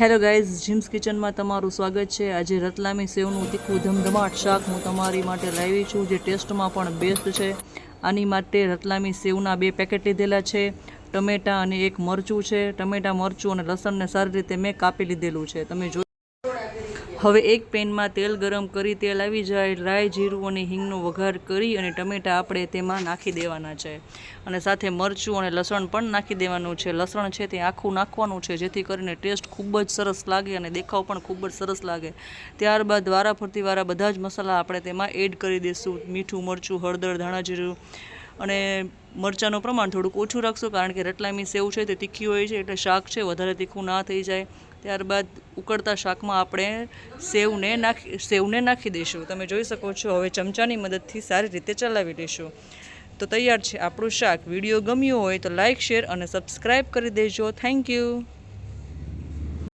Hello guys, gyms કિચનમાં તમારું સ્વાગત છે. આજે રતલામી સેવનું તીખું ધમધમાટ શાક હું તમારી માટે લાવી છું, જે ટેસ્ટમાં પણ બેસ્ટ છે. આની માટે રતલામી સેવના બે પેકેટ લીધેલા છે. ટમેટાં અને એક મરચું છે. ટમેટાં, મરચું અને લસણને સારી રીતે મેં કાપી લીધેલું છે. તમે જો હવે એક પેનમાં તેલ ગરમ કરી તેલ આવી જાય, રાઈ, જીરું અને હિંગનો વઘાર કરી અને ટમેટાં આપણે તેમાં નાખી દેવાના છે. અને સાથે મરચું અને લસણ પણ નાખી દેવાનું છે. લસણ છે તે આખું નાખવાનું છે, જેથી કરીને ટેસ્ટ ખૂબ જ સરસ લાગે અને દેખાવ પણ ખૂબ જ સરસ લાગે. ત્યારબાદ વારા ફરતી વારા બધા જ મસાલા આપણે તેમાં એડ કરી દઈશું મીઠું, મરચું, હળદર, ધાણા જીરું અને મરચાંનું પ્રમાણ થોડુંક ઓછું રાખશું, કારણ કે રટલામી સેવ છે તે તીખી હોય છે, એટલે શાક છે, વધારે તીખું ના થઈ જાય. ત્યારબાદ ઉકળતા શાકમાં આપણે સેવને નાખી સેવને નાખી દઈશું. તમે જોઈ શકો છો, હવે ચમચાની મદદથી સારી રીતે ચલાવી દઈશું તો તૈયાર છે આપણું શાક. વીડિયો ગમ્યું હોય તો લાઇક શેર અને સબસ્ક્રાઈબ કરી દેજો. Thank you.